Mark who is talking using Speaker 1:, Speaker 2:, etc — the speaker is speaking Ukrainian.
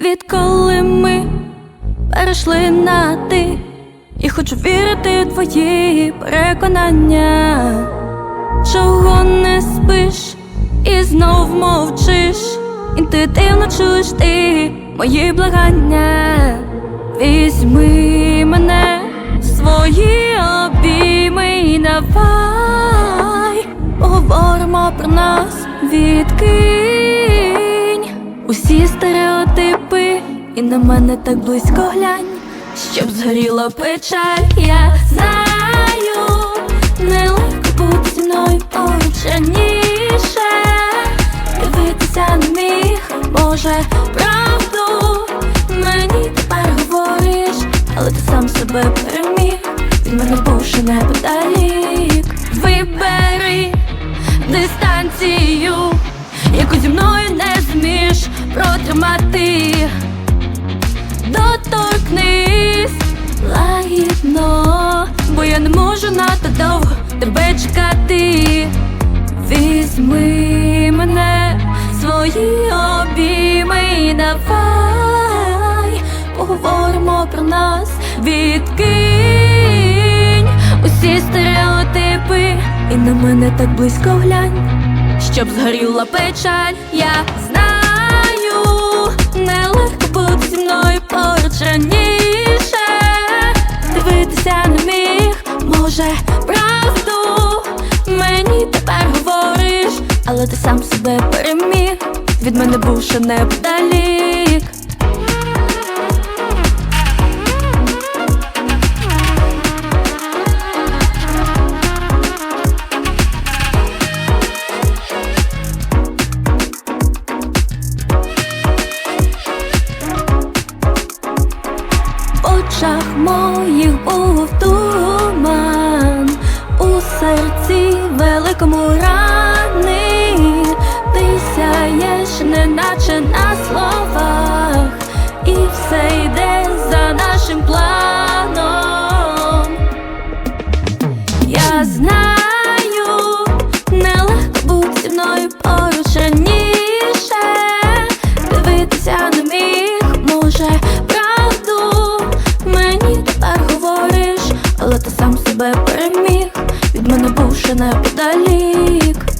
Speaker 1: Відколи ми перейшли на ти, і хочу вірити в твої переконання, чого не спиш і знов мовчиш, інтуїтивно чуєш ти мої благання. Візьми мене в свої обійми і давай поговоримо про нас, відкинь усі стереотипи, і на мене так близько глянь, щоб згоріла печаль, я знаю, нелегко бути зі мною раніше, дивитися не міг, може, правду мені тепер говориш, але ти сам себе переміг, від мене бувши неподалік. Вибери дистанцію, яку зі мною не зміш протримати. Візьми мене свої обійми давай. Поговоримо про нас, відкинь. Усі стереотипи, і на мене так близько глянь, щоб згоріла печаль, я знаю, нелегко бути зі мною поруч раніше, дивитися не міг, може, правду. Мені тепер говориш, але ти сам себе переміг, від мене бувши неподалік. В очах моїх був туман, у серці великому рани, неначе на словах, і все йде за нашим планом. Я знаю, нелегко бути зі мною поруч раніше, дивитися не міг, може, правду мені тепер говориш, але ти сам себе переміг, від мене бувши неподалік.